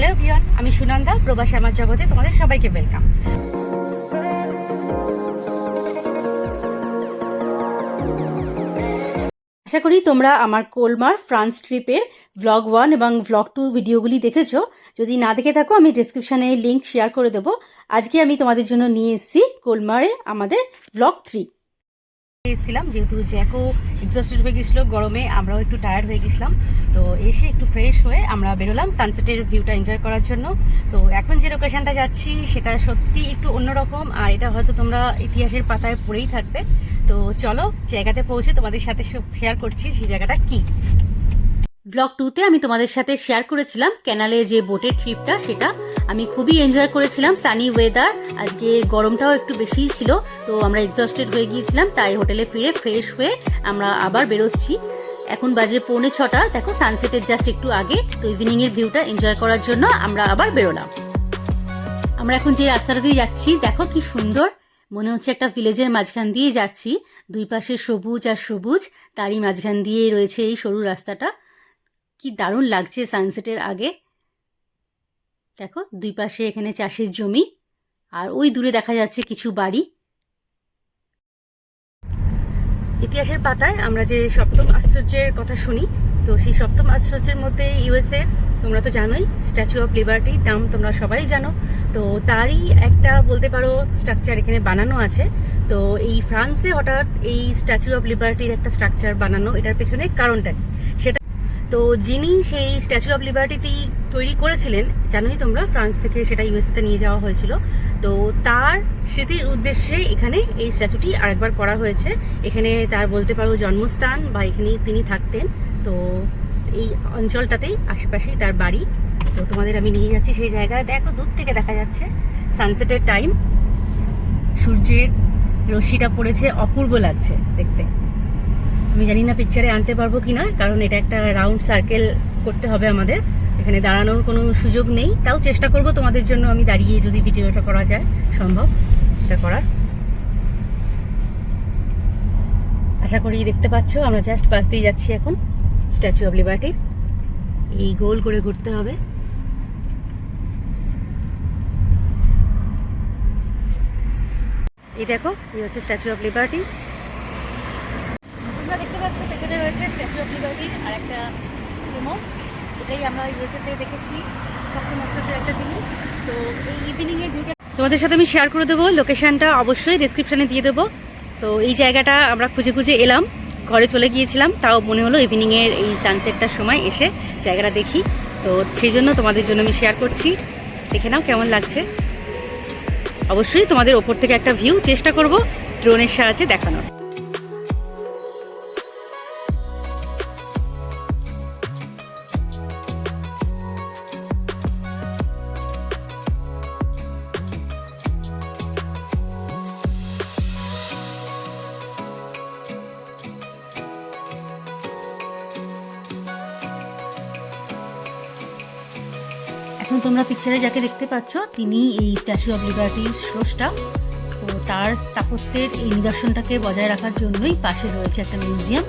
Hello V1 আমি সুনন্দা, প্রবাসী আমার জগতে তোমাদের সবাইকে ওয়েলকাম আশা করি তোমরা আমার কোলমার ফ্রান্স ট্রিপের ভ্লগ ওয়ান এবং ভ্লগ টু ভিডিওগুলি দেখেছ। যদি না দেখে থাকো, আমি ডিসক্রিপশানে লিঙ্ক শেয়ার করে দেবো। আজকে আমি তোমাদের জন্য নিয়ে এসেছি কোলমারে আমাদের ভ্লগ থ্রি এসেছিলাম, যেহেতু জ্যাকও এক্সস্টেড হয়ে গেছিল গরমে, আমরাও একটু টায়ার্ড হয়ে গেছিলাম। তো এসে একটু ফ্রেশ হয়ে আমরা বেরোলাম সানসেটের ভিউটা এনজয় করার জন্য। তো এখন যে লোকেশনটা যাচ্ছি, সেটা সত্যি একটু অন্যরকম, আর এটা হয়তো তোমরা ইতিহাসের পাতায় পড়েই থাকবে। তো চলো জায়গাতে পৌঁছে তোমাদের সাথে শেয়ার করছি সেই জায়গাটা কি। ব্লগ টুতে আমি তোমাদের সাথে শেয়ার করেছিলাম ক্যানালে যে বোটের ট্রিপটা সেটা আমি খুবই এনজয় করেছিলাম সানি ওয়েদার আজকে গরমটাও একটু বেশিই ছিল, তো আমরা এক্সস্টেড হয়ে গিয়েছিলাম, তাই হোটেলে ফিরে ফ্রেশ হয়ে আমরা আবার বেরোচ্ছি। এখন বাজে পৌনে ছটা, দেখো সানসেটের জাস্ট একটু আগে, তো ইভিনিংয়ের ভিউটা এনজয় করার জন্য আমরা আবার বেরোলাম। আমরা এখন যে রাস্তাটা দিয়ে যাচ্ছি, দেখো কি সুন্দর, মনে হচ্ছে একটা ভিলেজের মাঝখান দিয়ে যাচ্ছি। দুই পাশে সবুজ আর সবুজ, তারই মাঝখান দিয়ে রয়েছে এই সরু রাস্তাটা। কি দারুণ লাগছে সানসেটের আগে। দেখো, দুই পাশে এখানে চাষের জমি, আর ওই দূরে দেখা যাচ্ছে কিছু বাড়ি। ইতিহাসের পাতায় আমরা যে সপ্তম আশ্চর্যের কথা শুনি, তো সেই সপ্তম আশ্চর্যের মধ্যে ইউএসএ, তোমরা তো জানোই স্ট্যাচু অফ লিবার্টি নাম তোমরা সবাই জানো। তো তারই একটা বলতে পারো স্ট্রাকচার এখানে বানানো আছে। তো এই ফ্রান্সে হঠাৎ এই স্ট্যাচু অফ লিবার্টির একটা স্ট্রাকচার বানানো, এটার পেছনে কারণটা কি? সেটা তো যিনি সেই স্ট্যাচু অফ লিবার্টিটি তৈরি করেছিলেন, জানোই তোমরা, ফ্রান্স থেকে সেটা ইউএসএতে নিয়ে যাওয়া হয়েছিল। তো তার স্মৃতির উদ্দেশ্যে এখানে এই স্ট্যাচুটি আরেকবার করা হয়েছে। এখানে তার বলতে পারো জন্মস্থান বা এখানেই তিনি থাকতেন। তো এই অঞ্চলটাতেই আশেপাশেই তার বাড়ি। তো তোমাদের আমি নিয়ে যাচ্ছি সেই জায়গায়। দেখো, দূর থেকে দেখা যাচ্ছে সানসেটের টাইম সূর্যের রশ্মিটা পড়েছে, অপূর্ব লাগছে দেখতে। আমি জানি না পিকচারে আনতে পারব কি না কারণ এটা একটা রাউন্ড সার্কেল করতে হবে আমাদের। এখানে দাঁড়ানোর কোনো সুযোগ নেই। তাও চেষ্টা করব তোমাদের জন্য আমি দাঁড়িয়ে যদি ভিডিওটা করা যায় সম্ভব, এটা করার। আশা করি দেখতে পাচ্ছ, আমরা জাস্ট পাশ দিয়ে যাচ্ছি এখন স্ট্যাচু অফ লিবার্টির এই গোল করে ঘুরতে হবে। এই দেখো, এই হচ্ছে স্ট্যাচু অফ লিবার্টি দেখতে পাচ্ছ, পেছনে রয়েছে স্ট্যাচু অফ লিবার্টি আর একটা রিমোট এটাই আমরা ইউএসএতে দেখেছি। সপ্তম আশ্চর্যের একটা জিনিস। তো এই ইভিনিংয়ের ভিউটা তোমাদের সাথে আমি শেয়ার করে দেবো। লোকেশনটা অবশ্যই ডিসক্রিপশানে দিয়ে দেবো। তো এই জায়গাটা আমরা খুঁজে খুঁজে এলাম। ঘরে চলে গিয়েছিলাম। তাও মনে হলো ইভিনিংয়ের এই সানসেটটার সময় এসে জায়গাটা দেখি। তো সেই জন্য তোমাদের জন্য আমি শেয়ার করছি। দেখে নাও কেমন লাগছে। অবশ্যই তোমাদের ওপর থেকে একটা ভিউ চেষ্টা করব ড্রোনের সাহায্যে দেখানোর। এখন তোমরা পিকচারে যাকে দেখতে পাচ্ছ, তিনি এই স্ট্যাচু অফ লিবার্টির স্রষ্টা। তো তার স্থাপত্যের এই নিদর্শনটাকে বজায় রাখার জন্যই পাশে রয়েছে একটা মিউজিয়াম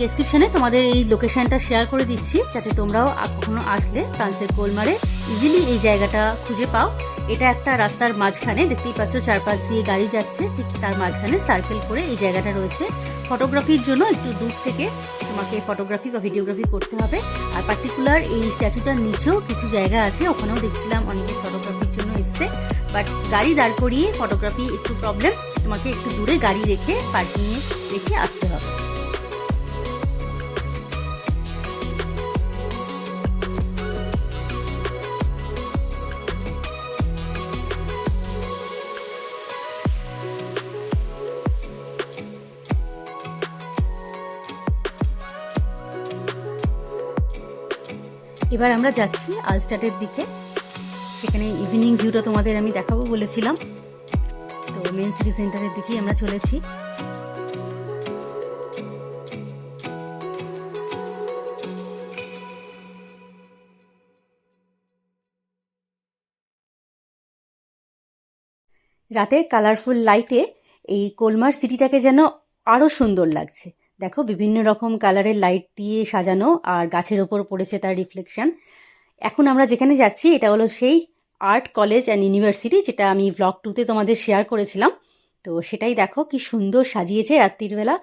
ডেসক্রিপশনে তোমাদের এই লোকেশনটা শেয়ার করে দিচ্ছি, যাতে তোমরাও কখনো আসলে ফ্রান্সের কোলমারে ইজিলি এই জায়গাটা খুঁজে পাও। এটা একটা রাস্তার মাঝখানে, দেখতেই পাচ্ছ চারপাশ দিয়ে গাড়ি যাচ্ছে, ঠিক তার মাঝখানে সার্কেল করে এই জায়গাটা রয়েছে। ফটোগ্রাফির জন্য একটু দূর থেকে তোমাকে ফটোগ্রাফি বা ভিডিওগ্রাফি করতে হবে। আর পার্টিকুলার এই স্ট্যাচুটার নিচেও কিছু জায়গা আছে, ওখানেও দেখছিলাম অনেকে ফটোগ্রাফির জন্য এসছে। বাট গাড়ি দাঁড় করিয়ে ফটোগ্রাফি একটু প্রবলেম তোমাকে একটু দূরে গাড়ি রেখে পার্কিংয়ে রেখে আসতে হবে। এবার আমরা যাচ্ছি আলস্টাটের দিকে। সেখানে ইভিনিং ভিউটা তোমাদের আমি দেখাবো বলেছিলাম। তো মেন সিটি সেন্টারের দিকেই আমরা চলেছি। রাতের কালারফুল লাইটে এই কোলমার সিটিটাকে যেন আরও সুন্দর লাগছে। দেখো, বিভিন্ন রকম কালারের লাইট দিয়ে সাজানো আর গাছের ওপর পড়েছে তার রিফ্লেকশন এখন আমরা যেখানে যাচ্ছি, এটা হলো সেই আর্ট কলেজ অ্যান্ড ইউনিভার্সিটি যেটা আমি ভ্লগ টুতে তোমাদের শেয়ার করেছিলাম। তো সেটাই দেখো, কি সুন্দর সাজিয়েছে রাত্রিবেলা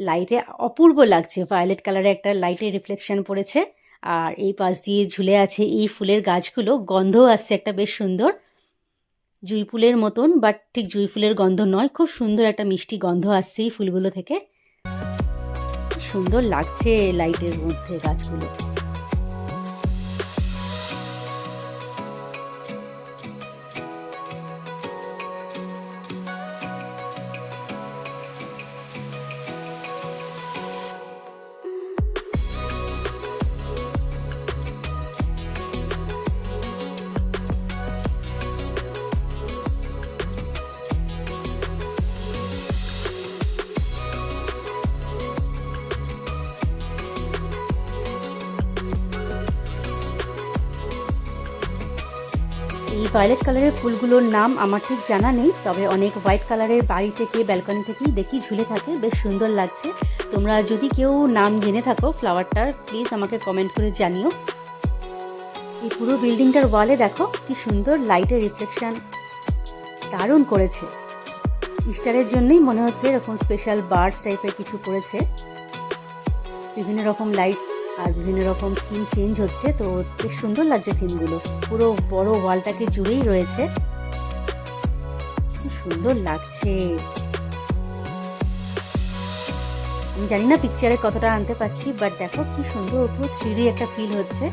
লাইটে অপূর্ব লাগছে ভায়োলেট কালারে একটা লাইটের রিফ্লেকশন পড়েছে। আর এই পাশ দিয়ে ঝুলে আছে এই ফুলের গাছগুলো গন্ধ আসছে একটা বেশ সুন্দর। জুঁই ফুলের মতন বাট ঠিক জুঁই ফুলের গন্ধ নয়, খুব সুন্দর একটা মিষ্টি গন্ধ আসছে এই ফুলগুলো থেকে। সুন্দর লাগছে লাইটের মধ্যে গাছগুলো। এই ভায়োলেট কালারের ফুলগুলোর নাম আমার ঠিক জানা নেই, তবে অনেক হোয়াইট কালারের বাড়ি থেকে ব্যালকনি থেকেই দেখি ঝুলে থাকে, বেশ সুন্দর লাগছে। তোমরা যদি কেউ নাম জেনে থাকো ফ্লাওয়ারটার প্লিজ আমাকে কমেন্ট করে জানিও। এই পুরো বিল্ডিংটার ওয়ালে দেখো, কি সুন্দর লাইটের রিফ্লেকশন দারুণ করেছে। ইস্টারের জন্যই মনে হচ্ছে এরকম স্পেশাল বার্ডস টাইপের কিছু করেছে। বিভিন্ন রকম লাইট আর বিভিন্ন রকম থিম চেঞ্জ হচ্ছে, তো বেশ সুন্দর লাগছে থিমগুলো পুরো বড় ওয়ালটাকে জুড়েই রয়েছে। কি সুন্দর লাগছে। আমি জানি না পিকচারে কতটা আনতে পারছি বাট দেখো কি সুন্দর পুরো থ্রি একটা ফিল হচ্ছে।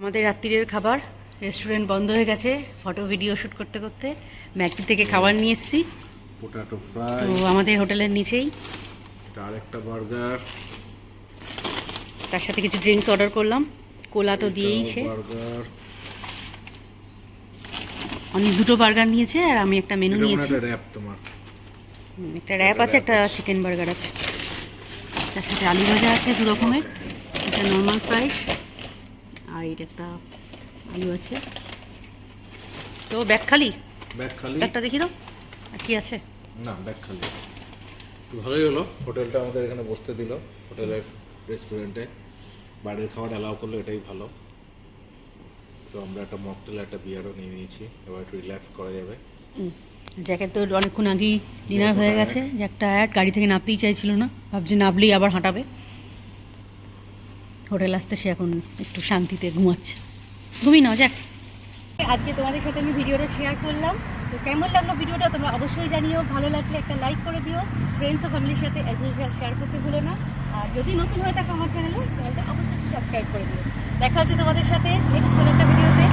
আমাদের রাত্রিরের খাবার রেস্টুরেন্ট বন্ধ হয়ে গেছে ফটো ভিডিও শ্যুট করতে করতে। ম্যাকডি থেকে খাবার নিয়ে এসেছি। পোটাটো তো আমাদের হোটেলের নিচেই। আর একটা বার্গার। তার সাথে কিছু ড্রিঙ্কস অর্ডার করলাম। কোলা তো দিয়েইছে। অনেক দুটো বার্গার নিয়েছে আর আমি একটা মেনু নিয়েছি। একটা র্যাপ তোমার। একটা র্যাপ আছে একটা চিকেন বার্গার আছে। তার সাথে আলু ভাজা আছে দু রকমের একটা নর্মাল ফ্রাইস আর এটা একটা আলু আছে। তো ব্যাগ খালি ব্যাগ খালি ব্যাগটা দেখি তো কি আছে? না ব্যাগ খালি তো ভালোই হলো। হোটেলটা আমাদের এখানে বসতে দিল। হোটেলের রেস্টুরেন্টে। বাড়ির খাবার অ্যালাউ করল এটাই ভালো। তো আমরা একটা মকটেল একটা বিয়ারও নিয়ে নিয়েছি। এবার একটু রিল্যাক্স করা যাবে। জ্যাকেট তো অনেকক্ষণ আগেই ডিনার হয়ে গেছে। জ্যাকটা অ্যাড গাড়ি থেকে নামতেই চাইছিল না। ভাবছি নামলেই আবার হাঁটাবে। হোটেল আসতে সে এখন একটু শান্তিতে ঘুমাচ্ছে। ঘুমিয়ে নাও, যাক। আজকে তোমাদের সাথে আমি ভিডিওটা শেয়ার করলাম। তো কেমন লাগল ভিডিওটা তোমরা অবশ্যই জানিও। ভালো লাগলে একটা লাইক করে দিও। ফ্রেন্ডস ও ফ্যামিলির সাথে অ্যাজ ইউজুয়াল শেয়ার করতে ভুলো না। আর যদি নতুন হয়ে থাকো আমার চ্যানেলে চ্যানেলটা অবশ্যই সাবস্ক্রাইব করে দিও। দেখা হচ্ছে তোমাদের সাথে নেক্সট কোনো একটা ভিডিওতে